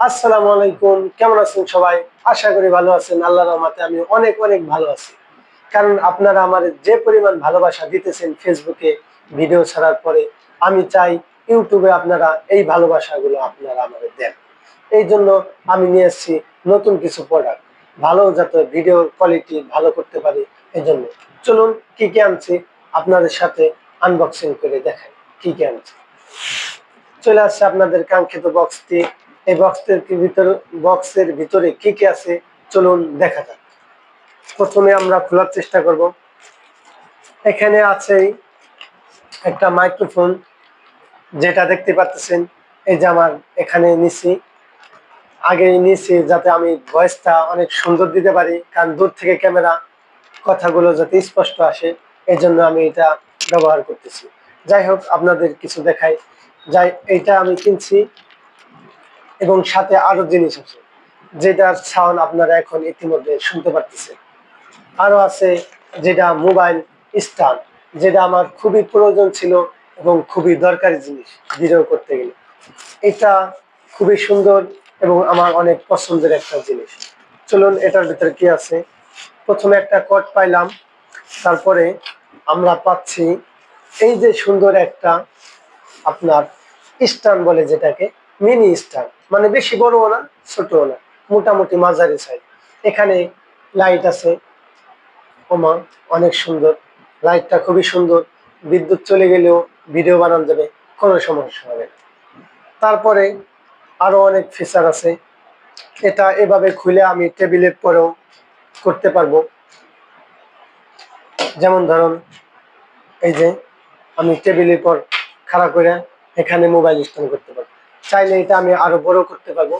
আসসালামু আলাইকুম, কেমন আছেন সবাই? আশা করি ভালো আছেন আল্লাহ রহমাতে আমি অনেক অনেক ভালো আছি। কারণ আপনারা আমার যে পরিমাণ ভালোবাসা দিতেছেন ফেসবুকে ভিডিও ছাড়ার পরে, আমি চাই ইউটিউবে আপনারা এই ভালোবাসাগুলো আপনারা আমাদের দেন। এই জন্য আমি নিয়ে এসেছি নতুন কিছু প্রোডাক্ট ভালো যাতে ভিডিওর কোয়ালিটি ভালো করতে পারি, এই জন্য। চলুন কি কি আনছি, আপনাদের সাথে আনবক্সিং করে দেখাই। কি কি আনছি? চলে আসছে আপনাদের কাঙ্ক্ষিত বক্সটি এই বক্সের ভিতরে বক্সের ভিতরে কি কি আছে, চলুন দেখা যাক। প্রথমে আমরা খোলার চেষ্টা করব। এখানে আছে একটা মাইক্রোফোন যেটা দেখতে পাচ্ছেন, এই যে আমার এখানে নিছি আগে নিছি যাতে আমি ভয়েসটা অনেক সুন্দর দিতে পারি, কারণ দূর থেকে ক্যামেরা কথাগুলো যাতে স্পষ্ট আসে এই জন্য আমি এটা ব্যবহার করতেছি। যাই হোক, আপনাদের কিছু দেখাই। যাই, এইটা আমি কিনছি। এবং সাথে আরও জিনিস আছে, যেটার সাউন্ড আপনারা এখন ইতিমধ্যে শুনতে পারতেছেন। আরও আছে যেটা মোবাইল স্ট্যান্ড যেটা আমার খুবই প্রয়োজন ছিল এবং খুবই দরকারি জিনিস ভিডিও করতে গেলে। এটা খুবই সুন্দর এবং আমার অনেক পছন্দের একটা জিনিস। চলুন এটার ভিতরে কি আছে? প্রথমে একটা কট পাইলাম, তারপরে আমরা পাচ্ছি এই যে সুন্দর একটা আপনার স্টান বলে যেটাকে মিনি স্টার মানে বেশি বড়ও না, ছোটও না, মোটামুটি মাঝারি সাইজ এখানে লাইট আছে, ওমা, অনেক সুন্দর। লাইটটা খুবই সুন্দর। বিদ্যুৎ চলে গেলেও ভিডিও বানানো যাবে, কোনো সমস্যা হবে তারপরে আরও অনেক ফিচার আছে। এটা এভাবে খুলে আমি টেবিলের পরেও করতে পারব। যেমন ধরুন, এই যে আমি টেবিলের পর খাড়া করে এখানে মোবাইল স্ট্যান্ড করতে পারব। চাইলে এটা আমি আরও বড় করতে পারব।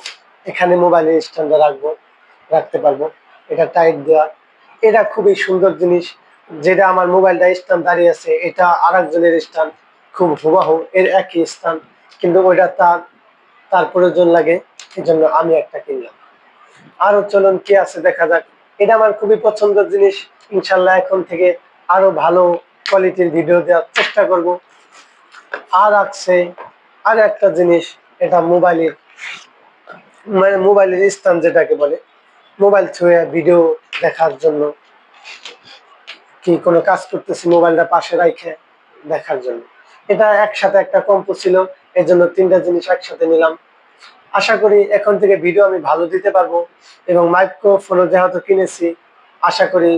এখানে মোবাইল স্ট্যান্ডে রাখব, রাখতে পারব। এটা টাইট দেওয়া এটা খুবই সুন্দর জিনিস, যেটা আমার মোবাইলটা স্ট্যান্ড দাঁড়িয়ে আছে, এটা আর একজনের স্ট্যান্ড খুব হুবাহু, এর একই স্থান কিন্তু ওইটা তার তার প্রয়োজন লাগে এই জন্য আমি একটা কিনলাম। আরও চলুন কি আছে দেখা যাক। এটা আমার খুবই পছন্দের জিনিস। ইনশাল্লাহ এখন থেকে আরও ভালো কোয়ালিটির ভিডিও দেওয়ার চেষ্টা করব। আর আছে আর একটা জিনিস এটা মোবাইলের মানে মোবাইলের স্থান যেটাকে বলে, মোবাইল ছুঁয়ে ভিডিও দেখার জন্য কি কোনো কাজ করতেছি মোবাইলটা পাশে রাখে দেখার জন্য। এটা একসাথে একটা কম্পো ছিল এর জন্য তিনটা জিনিস একসাথে নিলাম। আশা করি এখন থেকে ভিডিও আমি ভালো দিতে পারব এবং মাইক্রোফোনও যেহেতু কিনেছি, আশা করি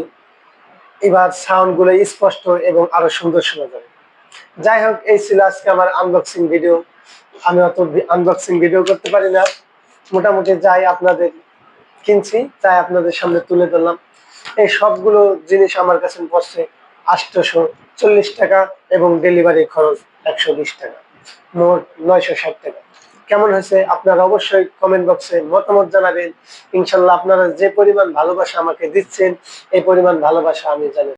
এবার সাউন্ডগুলো স্পষ্ট এবং আরও সুন্দর শোনা যাবে। যাই হোক, এই ছিল আজকে আমার আনবক্সিং ভিডিও আমি অত আনবক্সিং ভিডিও করতে পারি না। মোটামুটি যাই আপনাদের কিনছি, তাই আপনাদের সামনে তুলে ধরলাম। এই সবগুলো জিনিস আমার কাছে পড়ছে আটশোশো চল্লিশ টাকা এবং ডেলিভারি খরচ একশো বিশ টাকা। মোট নয়শো ষাট টাকা। কেমন হয়েছে? আপনারা অবশ্যই কমেন্ট বক্সে মতামত জানাবেন। ইনশাল্লাহ আপনারা যে পরিমাণ ভালোবাসা আমাকে দিচ্ছেন, এই পরিমাণ ভালোবাসা আমি জানি